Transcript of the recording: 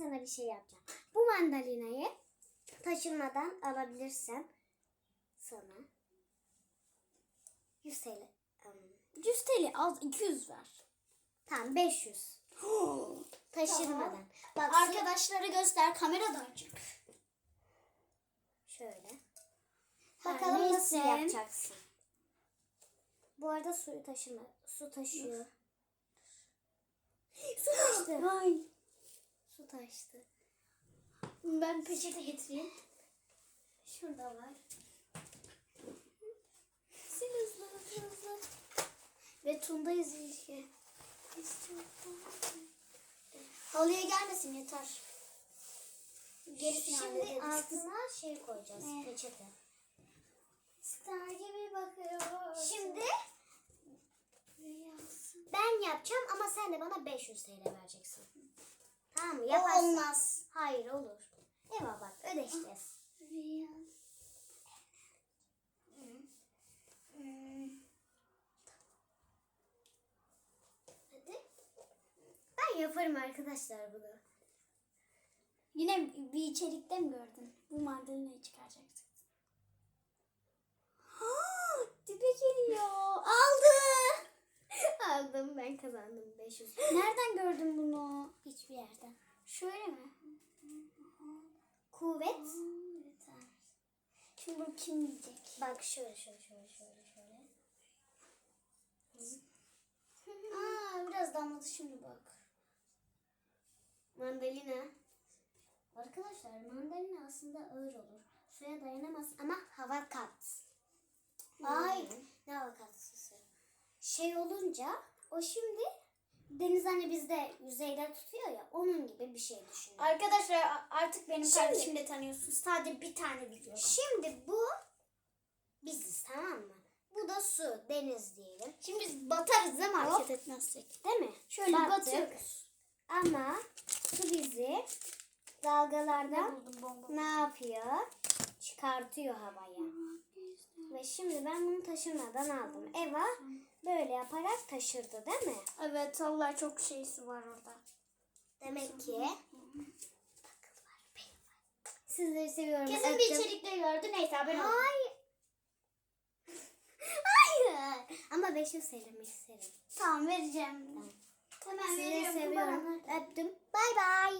sana bir şey yapacağım. Bu mandalinayı taşınmadan alabilirsen sana 100 TL. ım, 100 TL az 200 ver. Tamam 500. Taşınmadan. Bak Arkadaşlara göster kameradan çık. şöyle. Her Bakalım nasıl neyse. yapacaksın. Bu arada suyu taşıma. Su taşıyor. Su taştı. Vay. Su taştı. Ben peçete getireyim. Şurada var. Sil hızlı hızlı hızlı. Ve Tunda'yız ilişki. Halıya gelmesin yeter. Gerisini Şimdi hallederiz. altına şey koyacağız. Ne? Peçete. Star gibi bakıyor. Şimdi ben yapacağım ama sen de bana 500 TL vereceksin. Tamam mı? O Yaparsın. olmaz. Hayır olur. Eva bak ödeşeceğiz. Hadi. Ben yaparım arkadaşlar bunu. Yine bir içerikte mi gördün? Bu mandalinayı çıkaracaksın. Dibe geliyor. Aldı. Aldım ben kazandım 500. Nereden gördün bunu? Şöyle mi? Kuvvet. Yeter. Şimdi bunu kim yiyecek? Bak şöyle şöyle şöyle şöyle şöyle. Aa biraz damladı şimdi bak. Mandalina. Arkadaşlar mandalina aslında ağır olur. Suya dayanamaz ama hava kat. Ay ne hava katısı. Şey olunca o şimdi deniz hani bizde yüzeyde tutuyor ya onun gibi bir şey düşünün. Arkadaşlar artık benim Şimdi- kardeşimi de tanıyorsunuz. Sadece bir tane biliyorum. Şimdi bu biziz tamam mı? Bu da su, deniz diyelim. Şimdi biz batarız değil mi hareket etmezsek? Değil mi? Şöyle Battık. batıyoruz. Ama su bizi dalgalardan ne yapıyor? Çıkartıyor havaya. Ve şimdi ben bunu taşımadan aldım. Eva böyle yaparak taşırdı değil mi? Evet vallahi çok şeysi var orada. Demek ki sizleri seviyorum. Kesin bir öptüm. içerikte gördü. Neyse haber. Hayır. Hayır. Ama 500 söylemek isterim. Tamam vereceğim. Hemen Sizleri veriyorum. seviyorum. Öptüm. Bay bay.